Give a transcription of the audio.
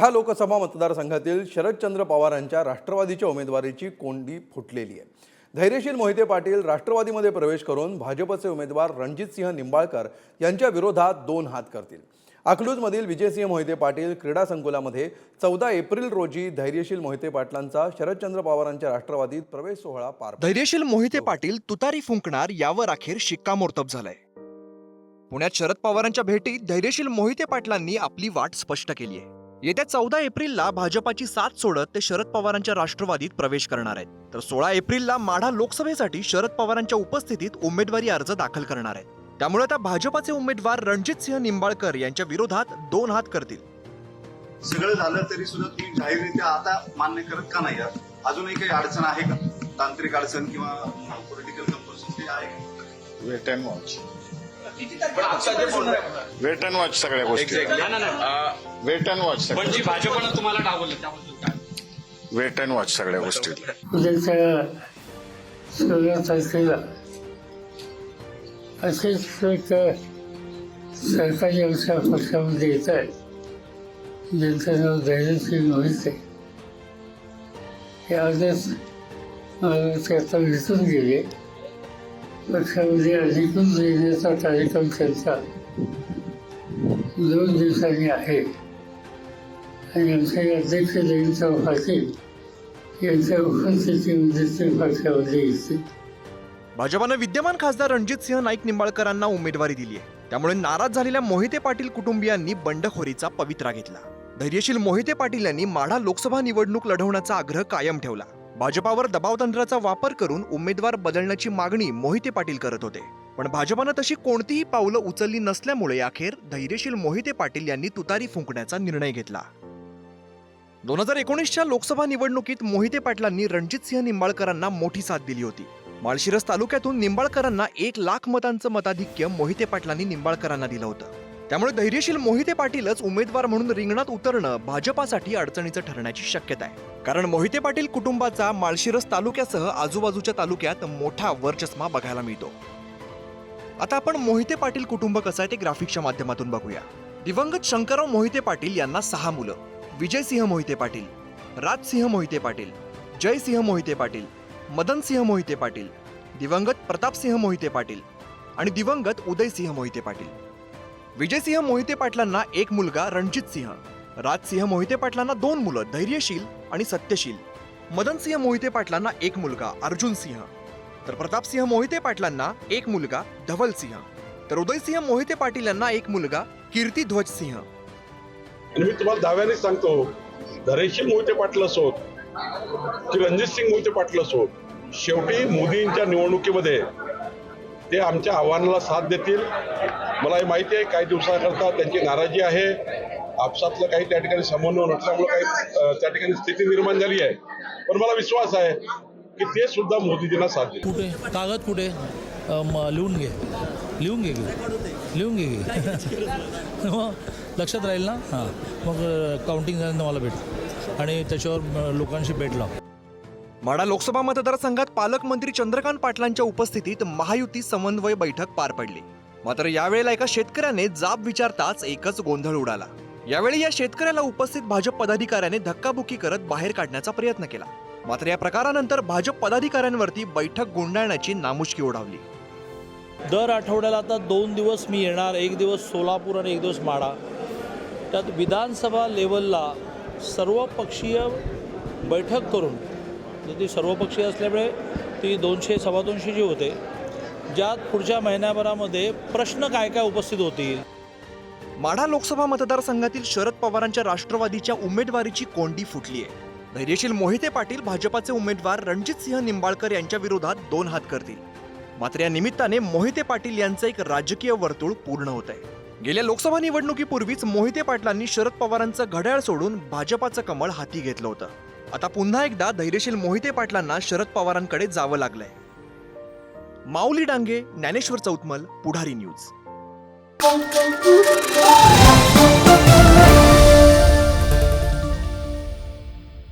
माढा लोकसभा मतदारसंघातील शरदचंद्र पवारांच्या राष्ट्रवादीच्या उमेदवारीची कोंडी फुटलेली आहे. धैर्यशील मोहिते पाटील राष्ट्रवादीमध्ये प्रवेश करून भाजपचे उमेदवार रणजितसिंह निंबाळकर यांच्या विरोधात दोन हात करतील. अकलूजमधील विजयसिंह मोहिते पाटील क्रीडा संकुलामध्ये चौदा एप्रिल रोजी धैर्यशील मोहिते पाटलांचा शरदचंद्र पवारांच्या राष्ट्रवादीत प्रवेश सोहळा पार धैर्यशील मोहिते पाटील तुतारी फुंकणार यावर अखेर शिक्कामोर्तब झालंय. पुण्यात शरद पवारांच्या भेटीत धैर्यशील मोहिते पाटलांनी आपली वाट स्पष्ट केली आहे. येत्या चौदा एप्रिलला भाजपाची साथ सोडत ते शरद पवारांच्या राष्ट्रवादीत प्रवेश करणार आहेत. तर सोळा एप्रिलला माढा लोकसभेसाठी शरद पवारांच्या उपस्थितीत उमेदवारी अर्ज दाखल करणार आहेत. त्यामुळे आता भाजपाचे उमेदवार रणजितसिंह निंबाळकर यांच्या विरोधात दोन हात करतील. सगळं झालं तरी सुद्धा तुम्ही जाहीररित्या आता मान्य करत का नाही? अजूनही काही अडचण आहे का? तांत्रिक अडचण किंवा पॉलिटिकल कंपल्सन आहे? का वेट अँड वॉच पण आता जे बोलणं आहे- वेट अँड वॉच सगळ्या गोष्टी. नाही, नाही, वेट अँड वॉच पण जी भाजपनं तुम्हाला डावललं त्याबद्दल काय? वेट अँड वॉच सगळ्या गोष्टी. उद्याच्या सोळा तारखेला असेच एक सरकारी आमच्या पक्षामध्ये येत आहे. ज्यांचं नाव धैर्यसिंग मोहिते. हे आजच मला ते आता विसरून गेले. पक्षामध्ये अधिकृत येण्याचा कार्यक्रम त्यांचा दोन दिवसांनी आहे. आणि आमचे अध्यक्ष जयंतराव पाटील यांच्या उपस्थितीमध्ये ते पक्षामध्ये येतील. भाजपानं विद्यमान खासदार रणजित सिंह नाईक निंबाळकरांना उमेदवारी दिली आहे. त्यामुळे नाराज झालेल्या मोहिते पाटील कुटुंबियांनी बंडखोरीचा पवित्रा घेतला. धैर्यशील मोहिते पाटील यांनी माढा लोकसभा निवडणूक लढवण्याचा आग्रह कायम ठेवला. भाजपावर दबावतंत्राचा वापर करून उमेदवार बदलण्याची मागणी मोहिते पाटील करत होते. पण भाजपानं तशी कोणतीही पावलं उचलली नसल्यामुळे अखेर धैर्यशील मोहिते पाटील यांनी तुतारी फुंकण्याचा निर्णय घेतला. दोन हजार एकोणीसच्या लोकसभा निवडणुकीत मोहिते पाटलांनी रणजितसिंह निंबाळकरांना मोठी साथ दिली होती. माळशिरस तालुक्यातून निंबाळकरांना एक लाख मतांचं मताधिक्य मोहिते पाटलांनी निंबाळकरांना दिलं होतं. त्यामुळे धैर्यशील मोहिते पाटीलच उमेदवार म्हणून रिंगणात उतरणं भाजपासाठी अडचणीचं ठरण्याची शक्यता आहे. कारण मोहिते पाटील कुटुंबाचा माळशिरस तालुक्यासह आजूबाजूच्या तालुक्यात मोठा वर्चस्मा बघायला मिळतो. आता आपण मोहिते पाटील कुटुंब कसं आहे ते ग्राफिक्सच्या माध्यमातून बघूया. दिवंगत शंकरराव मोहिते पाटील यांना सहा मुलं. विजयसिंह मोहिते पाटील राजसिंह मोहिते पाटील जयसिंह मोहिते पाटील मदनसिंह मोहिते पाटील दिवंगत प्रतापसिंह मोहिते पाटील आणि दिवंगत उदयसिंह मोहिते पाटील. विजयसिंह मोहिते पाटलांना एक मुलगा रणजित सिंह. राजसिंह मोहिते पाटलांना दोन मुलं धैर्यशील आणि सत्यशील. मदनसिंह मोहिते पाटलांना एक मुलगा अर्जुन सिंह. तर प्रतापसिंह मोहिते पाटलांना एक मुलगा धवल सिंह. तर उदयसिंह मोहिते पाटील यांना एक मुलगा कीर्ती ध्वज सिंह. मी तुम्हाला दाव्याने सांगतो धैर्यशील मोहिते पाटील असोत की रणजित सिंग मोहिते पाटील असोत शेवटी मोदींच्या निवडणुकीमध्ये ते आमच्या आव्हानाला साथ देतील. मला हे माहिती आहे काही दिवसाकरता त्यांची नाराजी आहे. आपसातलं काही त्या ठिकाणी समन्वय नसल्यामुळे काही त्या ठिकाणी स्थिती निर्माण झाली आहे. पण मला विश्वास आहे की ते सुद्धा मोदीजींना साथ देतील. कुठे? कागद कुठे? लिहून घे. लिहून घे लिहून घे मग लक्षात राहील ना? हां. मग काउंटिंग झाल्यानंतर मला भेट. आणि त्याच्यावर लोकांशी भेट लाव. माडा लोकसभा मतदारसंघात पालकमंत्री चंद्रकांत पाटलांच्या उपस्थितीत महायुती समन्वय बैठक पार पडली. मात्र यावेळेला एका शेतकऱ्याने जाब विचारताच एकच गोंधळ उडाला. यावेळी या शेतकऱ्याला उपस्थित भाजप पदाधिकाऱ्याने धक्काबुक्की करत बाहेर काढण्याचा प्रयत्न केला. मात्र या प्रकारानंतर भाजप पदाधिकाऱ्यांवरती बैठक गुंडाळण्याची नामुष्की ओढावली. दर आठवड्याला आता दोन दिवस मी येणार एक दिवस सोलापूर आणि एक दिवस माडा. त्यात विधानसभा लेवलला सर्वपक्षीय बैठक करून तर ती सर्वपक्षीय असल्यामुळे ती दोनशे सव्वा दोनशेची होते ज्यात पुढच्या महिन्याभरामध्ये प्रश्न काय काय उपस्थित होतील? माढा लोकसभा मतदारसंघातील शरद पवारांच्या राष्ट्रवादीच्या उमेदवारीची कोंडी फुटली आहे धैर्यशील मोहिते पाटील भाजपाचे उमेदवार रणजित सिंह निंबाळकर यांच्या विरोधात दोन हात करतील. मात्र या निमित्ताने मोहिते पाटील यांचं एक राजकीय वर्तुळ पूर्ण होत आहे गेल्या लोकसभा निवडणुकीपूर्वीच मोहिते पाटलांनी शरद पवारांचं घड्याळ सोडून भाजपाचं कमळ हाती घेतलं होतं. आता पुन्हा एकदा धैर्यशील मोहिते पाटलांना शरद पवारांकडे जावं लागलंय. माऊली डांगे ज्ञानेश्वर चौतमल पुढारी न्यूज.